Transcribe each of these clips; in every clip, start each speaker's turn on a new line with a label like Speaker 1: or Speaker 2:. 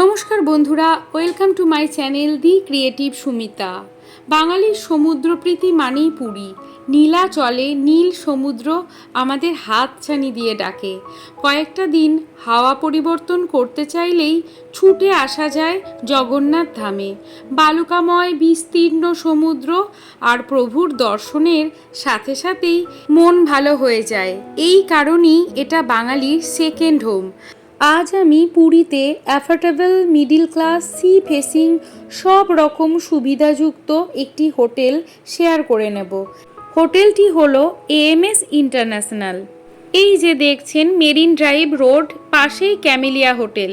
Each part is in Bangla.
Speaker 1: নমস্কার বন্ধুরা, welcome to my channel the creative Sumita. বাঙালির সমুদ্রপ্রীতি মানেই পুরী। নীলা চলে, নীল সমুদ্র আমাদের হাত ছানি দিয়ে ডাকে। কয়েকটা দিন হাওয়া পরিবর্তন করতে চাইলেই ছুটে আসা যায় জগন্নাথ ধামে। বালুকাময়, বিস্তীর্ণ সমুদ্র আর প্রভুর দর্শনের সাথে সাথেই মন ভালো হয়ে যায়। এই কারণেই এটা বাঙালির সেকেন্ড হোম আজ আমি পুরীতে affordable middle class sea facing সব রকম সুবিধাযুক্ত একটি হোটেল শেয়ার করে নেব। হোটেলটি হলো এএমএস ইন্টারন্যাশনাল এই যে দেখছেন মেরিন ড্রাইভ রোড পাশেই ক্যামেলিয়া হোটেল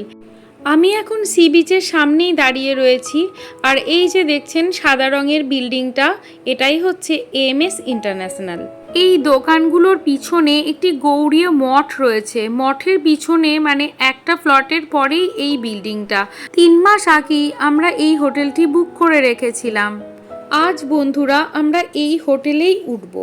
Speaker 1: আমি এখন সি বিচের সামনেই দাঁড়িয়ে রয়েছি, আর এই যে দেখছেন, সাদা রঙের বিল্ডিংটা এটাই হচ্ছে এএমএস ইন্টারন্যাশনাল এই দোকানগুলোর পিছনে একটি গৌড়ীয় মঠ রয়েছে। মঠের পিছনে মানে একটা ফ্লটের পরেই এই বিল্ডিংটা। তিন মাস আগেই আমরা এই হোটেলটি বুক করে রেখেছিলাম। আজ বন্ধুরা আমরা এই হোটেলেই উঠব।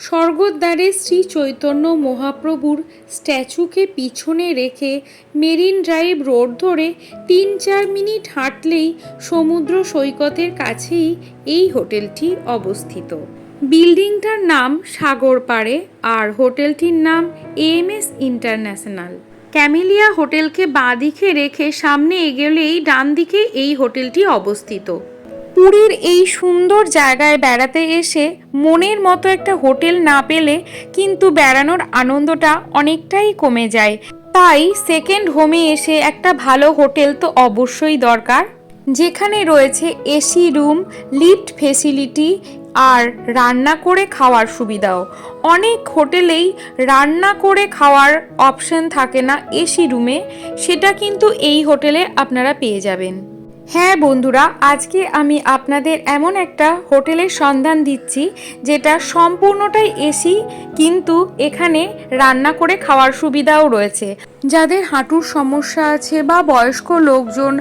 Speaker 1: স্বর্গদ্বারে শ্রী চৈতন্য মহাপ্রভুর স্ট্যাচুকে পিছনে রেখে মেরিন ড্রাইভ রোড ধরে তিন চার মিনিট হাঁটলেই সমুদ্র সৈকতের কাছেই এই হোটেলটি অবস্থিত। বিল্ডিংটার নাম সাগরপাড়ে আর হোটেলটির নাম এএমএস ইন্টারন্যাশনাল। ক্যামেলিয়া হোটেলকে বাঁ দিকে রেখে সামনে এগোলেই ডান দিকে এই হোটেলটি অবস্থিত। পুরীর এই সুন্দর জায়গায় বেড়াতে এসে মনের মতো একটা হোটেল না পেলে কিন্তু বেড়ানোর আনন্দটা অনেকটাই কমে যায়। তাই সেকেন্ড হোমে এসে একটা ভালো হোটেল তো অবশ্যই দরকার। যেখানে রয়েছে এসি রুম, লিফট ফেসিলিটি আর রান্না করে খাওয়ার সুবিধাও। অনেক হোটেলেই রান্না করে খাওয়ার অপশন থাকে না এসি রুমে, সেটা কিন্তু এই হোটেলে আপনারা পেয়ে যাবেন। হ্যাঁ বন্ধুরা, আজকে আমি আপনাদের এমন একটা হোটেলের সন্ধান দিচ্ছি, যেটা সম্পূর্ণটাই এসি কিন্তু এখানে রান্না করে খাওয়ার সুবিধাও রয়েছে। যাদের হাঁটুর সমস্যা আছে বা বয়স্ক লোকজন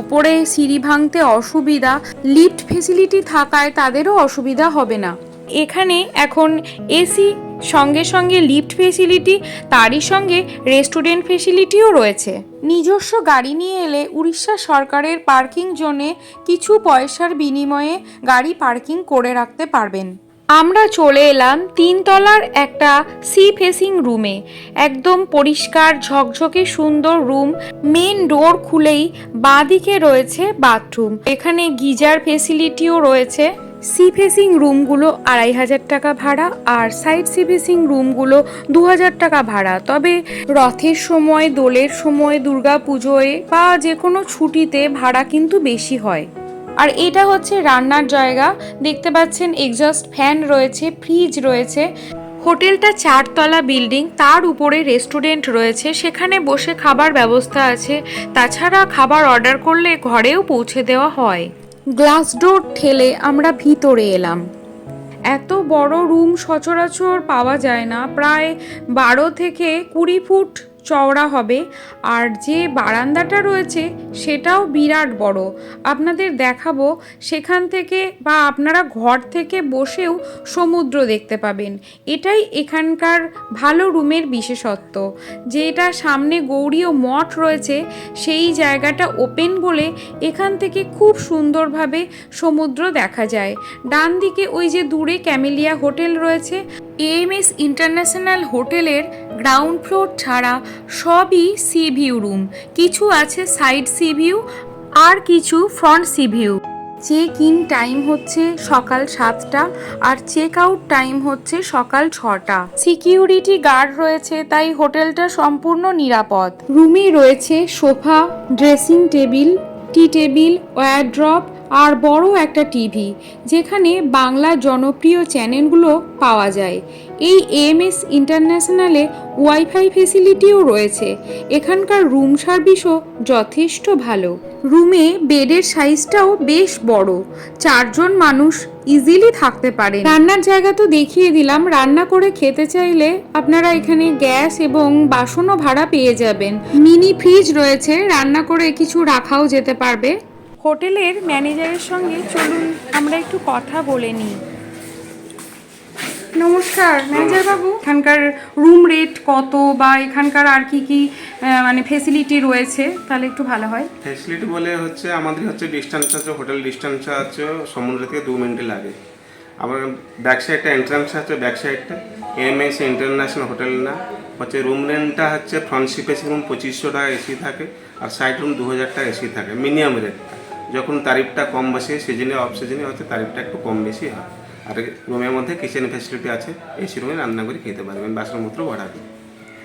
Speaker 1: উপরে সিঁড়ি ভাঙতে অসুবিধা, লিফট ফেসিলিটি থাকায় তাদেরও অসুবিধা হবে না। এখানে এখন এসি সঙ্গে সঙ্গে লিফট ফেসিলিটি, তারই সঙ্গে রেস্টুরেন্ট ফেসিলিটিও রয়েছে। নিজস্ব গাড়ি নিয়ে এলে উড়িষ্যা সরকারের পার্কিং জোনে কিছু পয়সার বিনিময়ে গাড়ি পার্কিং করে রাখতে পারবেন। আমরা চলে এলাম তিনতলার একটা সি ফেসিং রুমে। একদম পরিষ্কার, ঝকঝকে সুন্দর রুম। মেন ডোর খুলেই বাঁদিকে রয়েছে বাথরুম। এখানে গিজার ফেসিলিটিও রয়েছে। সি ফেসিং রুমগুলো আড়াই হাজার টাকা ভাড়া আর সাইড সি ফেসিং রুমগুলো দু হাজার টাকা ভাড়া। তবে রথের সময়, দোলের সময়, দুর্গা পুজোয় বা যে কোনো ছুটিতে ভাড়া কিন্তু বেশি হয়। আর এটা হচ্ছে রান্নার জায়গা। দেখতে পাচ্ছেন এক্সস্ট ফ্যান রয়েছে ফ্রিজ রয়েছে। হোটেলটা চারতলা বিল্ডিং, তার উপরে রেস্টুরেন্ট রয়েছে। সেখানে বসে খাবার ব্যবস্থা আছে। তাছাড়া খাবার অর্ডার করলে ঘরেও পৌঁছে দেওয়া হয়। গ্লাস ডোর ঠেলে আমরা ভিতরে এলাম। এত বড় রুম সচরাচর পাওয়া যায় না, প্রায় বারো থেকে কুড়ি ফুট চওড়া হবে। আর যে বারান্দাটা রয়েছে, সেটাও বিরাট বড়। আপনাদের দেখাবো সেখান থেকে বা আপনারা ঘর থেকে বসেও সমুদ্র দেখতে পাবেন। এটাই এখানকার ভালো রুমের বিশেষত্ব। যেটা সামনে গৌরীয় মঠ রয়েছে, সেই জায়গাটা ওপেন বলে এখান থেকে খুব সুন্দরভাবে সমুদ্র দেখা যায়। ডান দিকে ওই যে দূরে ক্যামেলিয়া হোটেল রয়েছে এএমএস ইন্টারন্যাশনাল হোটেলের গ্রাউন্ড ফ্লোর ছাড়া সবই সি ভিউ রুম। কিছু আছে সাইড সি ভিউ, আর কিছু front sea view. Check in time হচ্ছে সকাল সাতটা, আর চেক আউট টাইম হচ্ছে সকাল ছটা। সিকিউরিটি গার্ড রয়েছে, তাই হোটেলটা সম্পূর্ণ নিরাপদ। রুমে রয়েছে sofa, dressing table, tea table, wardrobe আর বড় একটা টিভি, যেখানে বাংলা জনপ্রিয় চ্যানেলগুলো পাওয়া যায়। এই এমএস ইন্টারন্যাশনালে ওয়াইফাই ফেসিলিটিও রয়েছে। এখানকার রুম সার্ভিসও যথেষ্ট ভালো। রুমে বেডের সাইজটাও বেশ বড়। চারজন মানুষ ইজিলি থাকতে পারে রান্নার জায়গা তো দেখিয়ে দিলাম। রান্না করে খেতে চাইলে আপনারা এখানে গ্যাস এবং বাসনও ভাড়া পেয়ে যাবেন। মিনি ফ্রিজ রয়েছে। রান্না করে কিছু রাখাও যেতে পারবে। হোটেলের ম্যানেজারের সঙ্গে চলুন আমরা একটু কথা বলে নিই। নমস্কার ম্যানেজার বাবু এখানকার রুম রেট কত বা এখানকার আর কি কি মানে ফেসিলিটি রয়েছে? তাহলে একটু ভালো হয়।
Speaker 2: ফ্যাসিলিটি বলে হচ্ছে, আমাদের হচ্ছে ডিস্টেন্স আছে হোটেল ডিস্টেন্স আছে সমুদ্র থেকে দু মিনিট লাগে। আবার ব্যাক সাইডটা এন্ট্রান্স আছে ব্যাক সাইডটা এমএস ইন্টারন্যাশনাল হোটেল না। হচ্ছে রুম রেন্টটা হচ্ছে ফ্রন্ট সিপেসি রুম পঁচিশশো টাকা এসি থাকে, আর সাইড রুম দু হাজার টাকা এসি থাকে মিনিমাম রেটটা যখন তারিফটা কম বসে সিজনে অফ সিজনে হচ্ছে তারিফটা একটু কম বেশি হয়। আর রুমের মধ্যে কিচেন ফ্যাসিলিটি আছে এসি রুমে রান্না করে খেতে পারবেন বাসনপত্র ভাড়া দিয়ে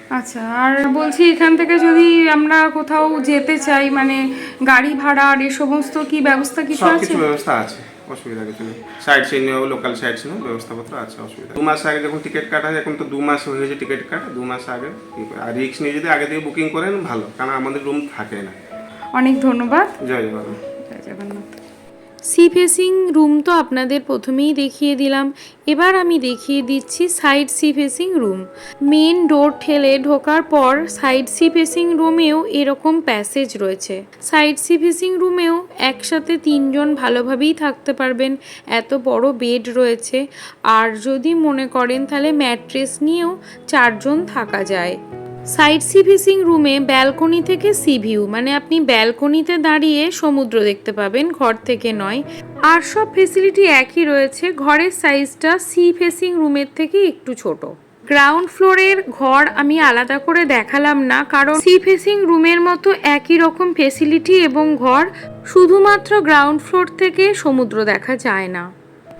Speaker 1: আচ্ছা আর বলছি এখান থেকে যদি আমরা কোথাও যেতে চাই মানে গাড়ি ভাড়া আর এ সমস্ত কি ব্যবস্থা কিছু আছে?
Speaker 2: কিছু ব্যবস্থা আছে অসুবিধা কিছু নেই। সাইড সিন হোক লোকাল সাইড সিন ব্যবস্থাপত্র আছে অসুবিধা দু মাস আগে যখন টিকিট কাটা হয় এখন তো দু মাস হয়ে গেছে টিকিট কাটা দু মাস আগে। আর রিক্স নিয়ে যদি আগে থেকে বুকিং করেন ভালো। কারণ আমাদের রুম থাকে না।
Speaker 1: অনেক ধন্যবাদ।
Speaker 2: জয় জগন্নাথ।
Speaker 1: জয় জগন্নাথ সি ফেসিং রুম তো আপনাদের প্রথমেই দেখিয়ে দিলাম। এবার আমি দেখিয়ে দিচ্ছি side sea facing room main door ঠেলে ঢোকার পর সাইড সি ফেসিং রুমেও এরকম প্যাসেজ রয়েছে। সাইড সি ফেসিং রুমেও একসাথে তিনজন ভালোভাবেই থাকতে পারবেন। এত বড় বেড রয়েছে। আর যদি মনে করেন তাহলে ম্যাট্রেস নিয়েও চারজন থাকা যায়। সাইড সি ফেসিং রুমে ব্যালকনি থেকে সি ভিউ মানে আপনি ব্যালকনিতে দাঁড়িয়ে সমুদ্র দেখতে পাবেন, ঘর থেকে নয়। আর সব ফেসিলিটি একই রয়েছে, ঘরের সাইজটা সি ফেসিং রুমের থেকে একটু ছোট। গ্রাউন্ড ফ্লোরের ঘর আমি আলাদা করে দেখালাম না, কারণ সি ফেসিং রুমের মতো একই রকম ফেসিলিটি এবং ঘর শুধুমাত্র গ্রাউন্ড ফ্লোর থেকে সমুদ্র দেখা যায় না।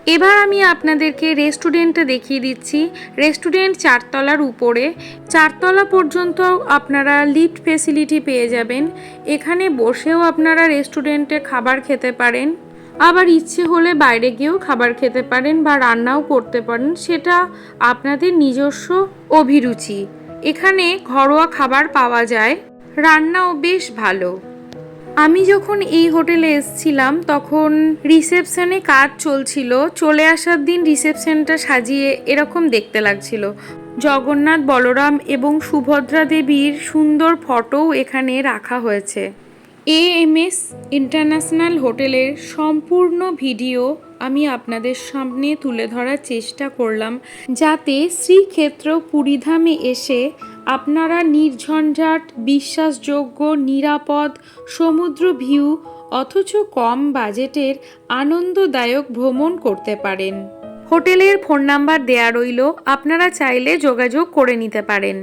Speaker 1: এবার আমি আপনাদেরকে রেস্টুরেন্টটা দেখিয়ে দিচ্ছি। রেস্টুরেন্ট চারতলার উপরে। চারতলা পর্যন্ত আপনারা লিফট ফেসিলিটি পেয়ে যাবেন। এখানে বসেও আপনারা রেস্টুরেন্টে খাবার খেতে পারেন। আবার ইচ্ছে হলে বাইরে গিয়েও খাবার খেতে পারেন বা রান্নাও করতে পারেন। সেটা আপনাদের নিজস্ব অভিরুচি। এখানে ঘরোয়া খাবার পাওয়া যায়। রান্নাও বেশ ভালো। আমি যখন এই হোটেলে এসেছিলাম, তখন রিসেপশনে কাজ চলছিল। চলে আসার দিন রিসেপশনটা সাজিয়ে এরকম দেখতে লাগছিল। জগন্নাথ বলরাম এবং সুভদ্রা দেবীর সুন্দর ফটোও এখানে রাখা হয়েছে। এ এম এস ইন্টারন্যাশনাল হোটেলের সম্পূর্ণ ভিডিও আমি আপনাদের সামনে তুলে ধরার চেষ্টা করলাম, যাতে শ্রীক্ষেত্র পুরীধামে এসে আপনারা নির্ঝঞ্ঝাট, বিশ্বাসযোগ্য, নিরাপদ, সমুদ্র ভিউ, অথচ কম বাজেটের, আনন্দদায়ক ভ্রমণ করতে পারেন। হোটেলের ফোন নাম্বার দেয়া রইল, আপনারা চাইলে যোগাযোগ করে নিতে পারেন।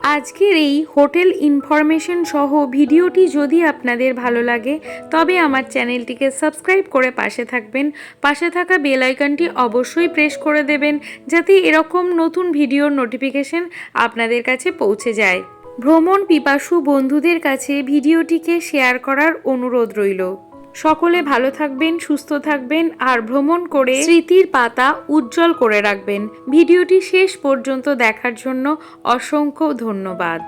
Speaker 1: আজকের এই হোটেল ইনফরমেশন সহ ভিডিওটি যদি আপনাদের ভালো লাগে, তবে আমার চ্যানেলটিকে সাবস্ক্রাইব করে পাশে থাকবেন। পাশে থাকা বেল আইকনটি অবশ্যই প্রেস করে দেবেন, যাতে এরকম নতুন ভিডিওর নোটিফিকেশন আপনাদের কাছে পৌঁছে যায়। ভ্রমণ পিপাসু বন্ধুদের কাছে ভিডিওটিকে শেয়ার করার অনুরোধ রইল। সকলে ভালো থাকবেন, সুস্থ থাকবেন আর ভ্রমণ করে স্মৃতির পাতা উজ্জ্বল করে রাখবেন। ভিডিওটি শেষ পর্যন্ত দেখার জন্য অসংখ্য ধন্যবাদ।